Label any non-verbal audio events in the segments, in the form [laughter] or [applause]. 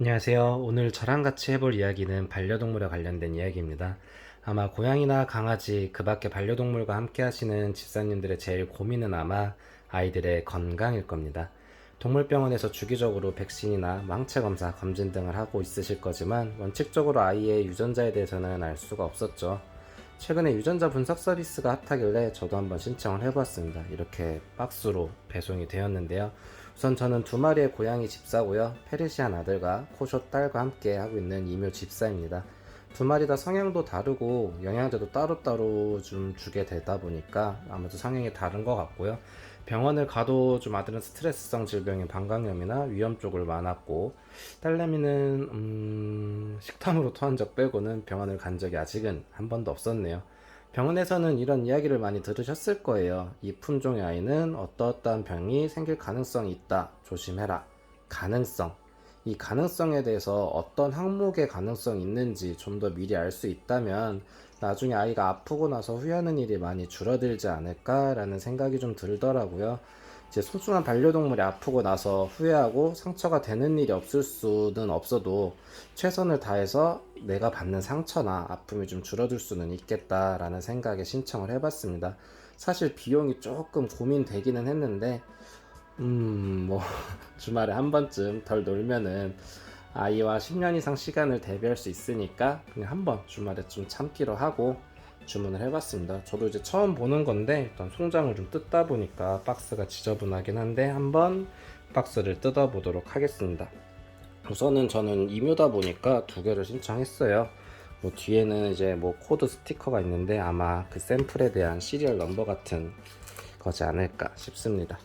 안녕하세요. 오늘 저랑 같이 해볼 이야기는 반려동물에 관련된 이야기입니다. 아마 고양이나 강아지, 그 밖에 반려동물과 함께 하시는 집사님들의 제일 고민은 아마 아이들의 건강일 겁니다. 동물병원에서 주기적으로 백신이나 망체 검사, 검진 등을 하고 있으실 거지만 원칙적으로 아이의 유전자에 대해서는 알 수가 없었죠. 최근에 유전자 분석 서비스가 핫하길래 저도 한번 신청을 해봤습니다. 이렇게 박스로 배송이 되었는데요. 우선 저는 두 마리의 고양이 집사고요. 페르시안 아들과 코숏 딸과 함께 하고 있는 이묘 집사입니다. 두 마리 다 성향도 다르고 영양제도 따로따로 좀 주게 되다 보니까 아무래도 성향이 다른 것 같고요. 병원을 가도 좀 아들은 스트레스성 질병인 방광염이나 위염 쪽을 많았고 딸내미는 음, 식탐으로 토한 적 빼고는 병원을 간 적이 아직은 한 번도 없었네요. 병원에서는 이런 이야기를 많이 들으셨을 거예요. 이 품종의 아이는 어떠어떠한 병이 생길 가능성이 있다. 조심해라. 가능성. 이 가능성에 대해서 어떤 항목의 가능성이 있는지 좀 더 미리 알 수 있다면 나중에 아이가 아프고 나서 후회하는 일이 많이 줄어들지 않을까라는 생각이 좀 들더라고요. 이제 소중한 반려동물이 아프고 나서 후회하고 상처가 되는 일이 없을 수는 없어도 최선을 다해서 내가 받는 상처나 아픔이 좀 줄어들 수는 있겠다라는 생각에 신청을 해봤습니다. 사실 비용이 조금 고민되기는 했는데, 음, 뭐, [laughs] 주말에 한 번쯤 덜 놀면은 아이와 10년 이상 시간을 대비할 수 있으니까 그냥 한번 주말에 좀 참기로 하고 주문을 해봤습니다. 저도 이제 처음 보는 건데 일단 송장을 좀 뜯다 보니까 박스가 지저분하긴 한데 한번 박스를 뜯어보도록 하겠습니다. 우선은 저는 이묘다 보니까 두 개를 신청했어요. 뭐 뒤에는 이제 뭐 코드 스티커가 있는데 아마 그 샘플에 대한 시리얼 넘버 같은 거지 않을까 싶습니다.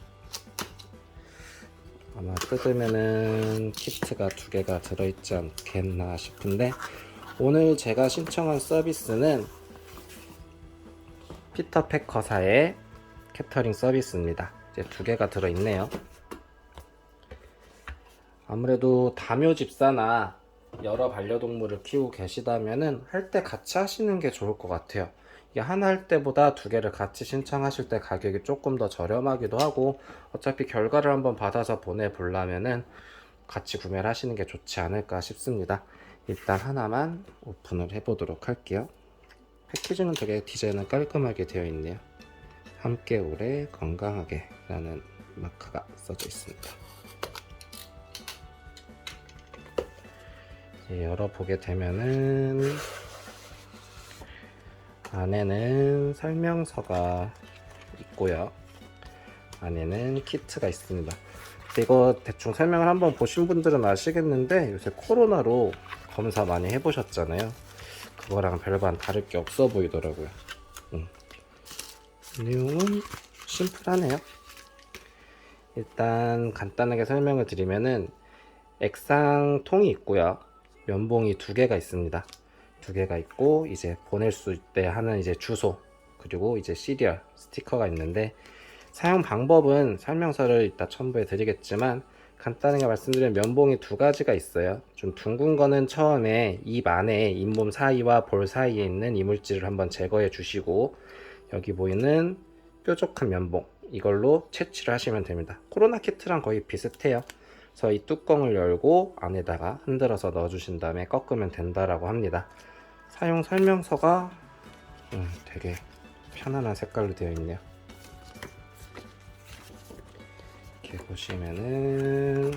아마 뜯으면은 키트가 두 개가 들어있지 않겠나 싶은데 오늘 제가 신청한 서비스는 피터패커사의 캐터링 서비스입니다. 이제 두 개가 들어있네요. 아무래도 다묘 집사나 여러 반려동물을 키우고 계시다면은 할 때 같이 하시는 게 좋을 것 같아요. 이게 하나 할 때보다 두 개를 같이 신청하실 때 가격이 조금 더 저렴하기도 하고 어차피 결과를 한번 받아서 보내보려면은 같이 구매를 하시는 게 좋지 않을까 싶습니다. 일단 하나만 오픈을 해보도록 할게요. 패키지는 되게 디자인은 깔끔하게 되어 있네요. 함께 오래 건강하게 라는 마크가 써져 있습니다. 열어보게 되면은 안에는 설명서가 있고요. 안에는 키트가 있습니다. 이거 대충 설명을 한번 보신 분들은 아시겠는데 요새 코로나로 검사 많이 해보셨잖아요. 그거랑 별반 다를 게 없어 보이더라고요. 음. 내용은 심플하네요. 일단 간단하게 설명을 드리면은 액상 통이 있고요. 면봉이 두 개가 있습니다. 두 개가 있고 이제 보낼 수 있대 하는 이제 주소 그리고 이제 시리얼 스티커가 있는데 사용 방법은 설명서를 이따 첨부해 드리겠지만 간단하게 말씀드리면 면봉이 두 가지가 있어요. 좀 둥근 거는 처음에 입 안에 잇몸 사이와 볼 사이에 있는 이물질을 한번 제거해 주시고 여기 보이는 뾰족한 면봉 이걸로 채취를 하시면 됩니다. 코로나 키트랑 거의 비슷해요. 그래서 이 뚜껑을 열고 안에다가 흔들어서 넣어 주신 다음에 꺾으면 된다라고 합니다. 사용 설명서가 음, 되게 편안한 색깔로 되어 있네요. 이렇게 보시면은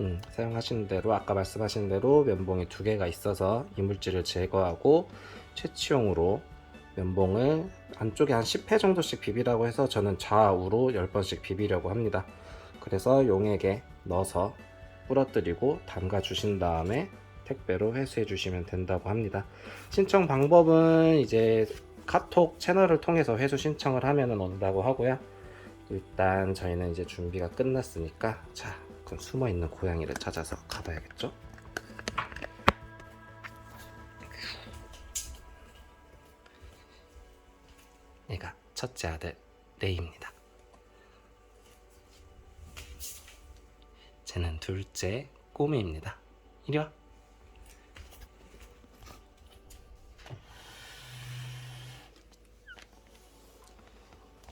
음, 사용하시는 대로 아까 말씀하신 대로 면봉이 두 개가 있어서 이물질을 제거하고 채취용으로 면봉을 안쪽에 한 10회 정도씩 비비라고 해서 저는 좌우로 10번씩 비비려고 합니다. 그래서 용액에 넣어서 뿌려뜨리고 담가 주신 다음에 택배로 회수해 주시면 된다고 합니다. 신청 방법은 이제 카톡 채널을 통해서 회수 신청을 하면 온다고 하고요. 일단 저희는 이제 준비가 끝났으니까 자 그럼 숨어 있는 고양이를 찾아서 가봐야겠죠? 얘가 첫째 아들 레이입니다. 쟤는 둘째 꼬미입니다. 이리 와.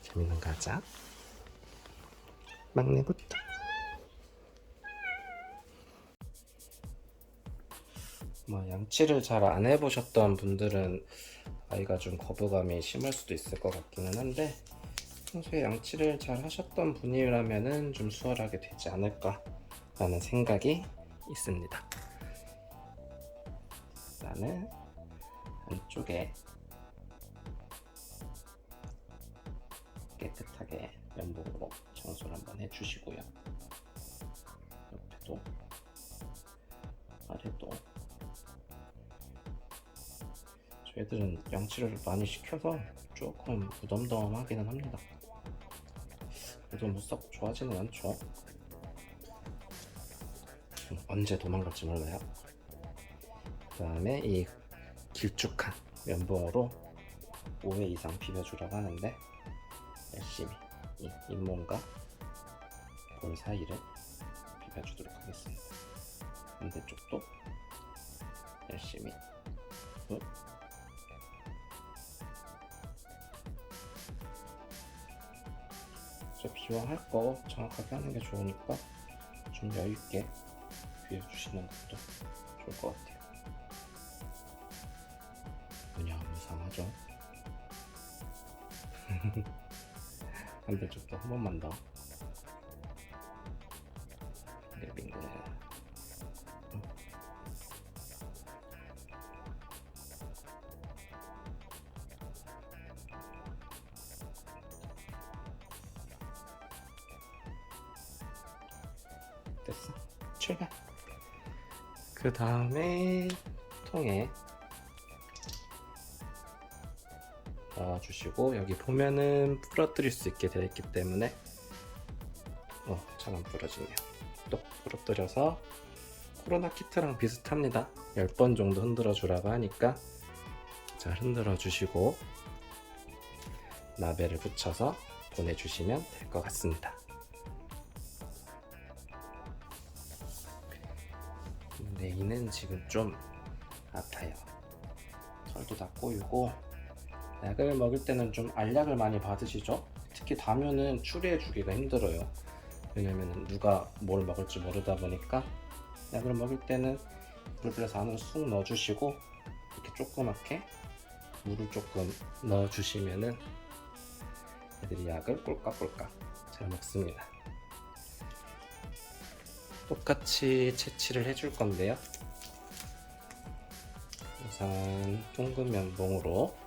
재밌는 거 하자. 막내부터. 뭐 양치를 잘 안 해보셨던 분들은 아이가 좀 거부감이 심할 수도 있을 것 같기는 한데 평소에 양치를 잘 하셨던 분이라면은 좀 수월하게 되지 않을까 라는 생각이 있습니다. 일단은 안쪽에 깨끗하게 면봉으로 청소를 한번 해주시고요. 옆에도 아래도 저희들은 양치를 많이 시켜서 조금 무덤덤하기는 합니다. 그래도 뭐썩 좋아하지는 않죠. 음, 언제 도망갈지 몰라요. 그 다음에 이 길쭉한 면봉으로 5회 이상 비벼주라고 하는데 열심히 이 잇몸과 볼 사이를 비벼주도록 하겠습니다. 반대쪽도 열심히 응? 저 비워할 거 정확하게 하는 게 좋으니까 좀 여유 있게 비워주시는 것도 좋을 것 같아요. 무념무상하죠? [laughs] 반대쪽도 한 번만 더. 음. 됐어. 출발. 그 다음에 통에 넣어주시고 여기 보면은 부러뜨릴 수 있게 되어 있기 때문에 어, 잘 안 부러지네요. 또 부러뜨려서 코로나 키트랑 비슷합니다. 10번 정도 흔들어 주라고 하니까 잘 흔들어 주시고 나벨을 붙여서 보내주시면 될 것 같습니다. 근데 이는 지금 좀 아파요. 털도 다 꼬이고 약을 먹을 때는 좀 알약을 많이 받으시죠? 특히 다면은 추리해 주기가 힘들어요. 왜냐면 누가 뭘 먹을지 모르다 보니까 약을 먹을 때는 물그래서 안으로 쑥 넣어주시고 이렇게 조그맣게 물을 조금 넣어주시면은 애들이 약을 꼴깍꼴깍 잘 먹습니다. 똑같이 채취를 해줄 건데요. 우선 둥근 면봉으로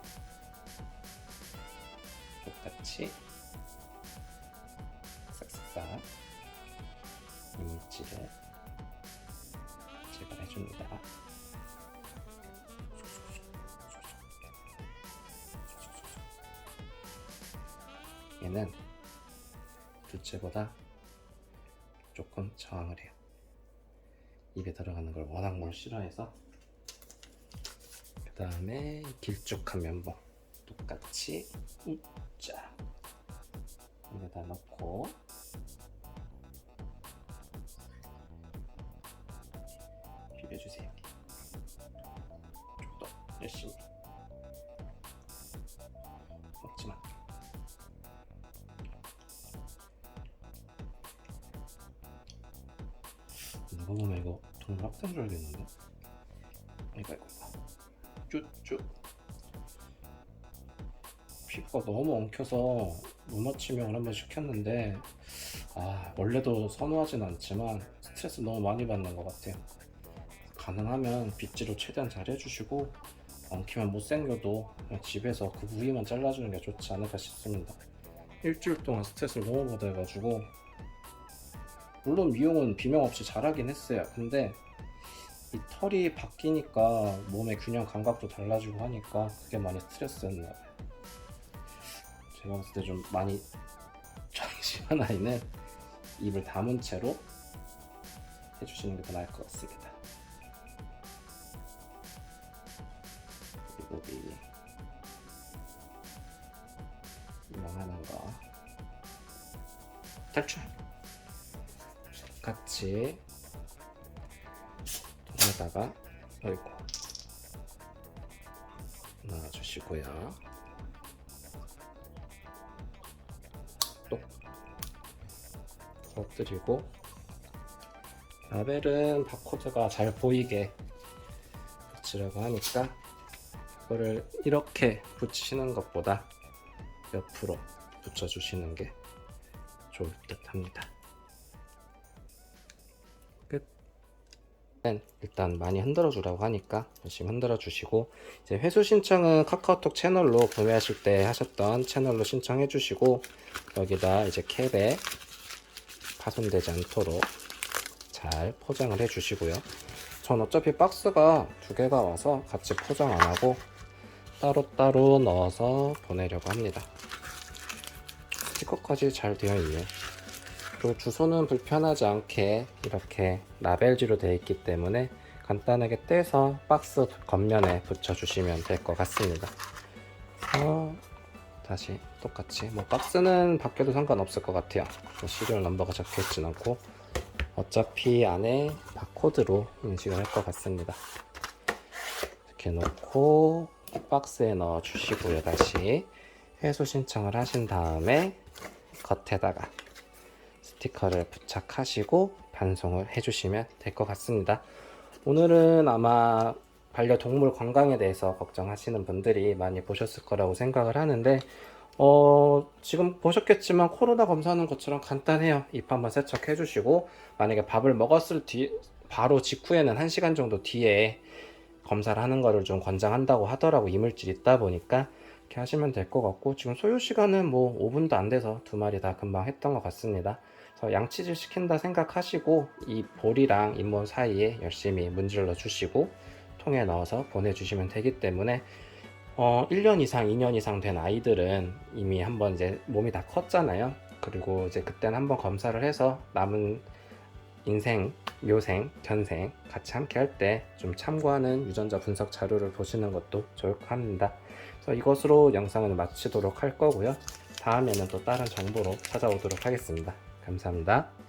제거해줍니다. 얘는 둘째보다 조금 저항을 해요. 입에 들어가는 걸 워낙 뭘 싫어해서 그 다음에 길쭉한 면봉 똑같이 자 여기다 넣고 열심히 먹지마. 누가 보면 이거 동물 학대인 줄 알겠는데? 이거 이거 쭉쭉 피부가 너무 엉켜서 루머 치명을 한번 시켰는데 아 원래도 선호하진 않지만 스트레스 너무 많이 받는 것 같아요 가능하면 빗질을 최대한 잘 해주시고 엉키면 못생겨도 집에서 그 부위만 잘라주는 게 좋지 않을까 싶습니다. 일주일 동안 스트레스를 너무 받아가지고. 물론 미용은 비명 없이 잘하긴 했어요. 근데 이 털이 바뀌니까 몸의 균형 감각도 달라지고 하니까 그게 많이 스트레스였나 봐요. 제가 봤을 때 좀 많이 [laughs] 심한 아이는 입을 다문 채로 해주시는 게 더 나을 것 같습니다. 탈출. 같이 통에다가 어이구 넣어주시고요. 또 부러뜨리고. 라벨은 바코드가 잘 보이게 붙이려고 하니까 이거를 이렇게 붙이시는 것보다 옆으로 붙여주시는 게 좋을 듯 합니다. 끝. 네, 일단 많이 흔들어 주라고 하니까 열심히 흔들어 주시고 이제 회수 신청은 카카오톡 채널로 구매하실 때 하셨던 채널로 신청해 주시고 여기다 이제 캡에 파손되지 않도록 잘 포장을 해 주시고요. 전 어차피 박스가 두 개가 와서 같이 포장 안 하고 따로따로 넣어서 보내려고 합니다. 스티커까지 잘 되어 있네요. 그리고 주소는 불편하지 않게 이렇게 라벨지로 되어 있기 때문에 간단하게 떼서 박스 겉면에 붙여주시면 될 것 같습니다. 어, 다시 똑같이 뭐 박스는 바뀌어도 상관없을 것 같아요. 뭐 시리얼 넘버가 적혀 있진 않고 어차피 안에 바코드로 인식을 할 것 같습니다. 이렇게 놓고 박스에 넣어 주시고요. 다시 회수 신청을 하신 다음에 겉에다가 스티커를 부착하시고 반송을 해주시면 될 것 같습니다. 오늘은 아마 반려동물 건강에 대해서 걱정하시는 분들이 많이 보셨을 거라고 생각을 하는데 어, 지금 보셨겠지만 코로나 검사하는 것처럼 간단해요. 입 한번 세척해 주시고 만약에 밥을 먹었을 뒤 바로 직후에는 1시간 정도 뒤에 검사를 하는 거를 좀 권장한다고 하더라고 이물질 있다 보니까 이렇게 하시면 될 것 같고 지금 소요 시간은 뭐 5분도 안 돼서 두 마리 다 금방 했던 것 같습니다. 그래서 양치질 시킨다 생각하시고 이 볼이랑 잇몸 사이에 열심히 문질러 주시고 통에 넣어서 보내주시면 되기 때문에 어, 1년 이상, 2년 이상 된 아이들은 이미 한번 이제 몸이 다 컸잖아요. 그리고 이제 그때는 한번 검사를 해서 남은 인생, 묘생, 견생 같이 함께 할 때 좀 참고하는 유전자 분석 자료를 보시는 것도 좋을 것 합니다. 그래서 이것으로 영상을 마치도록 할 거고요. 다음에는 또 다른 정보로 찾아오도록 하겠습니다. 감사합니다.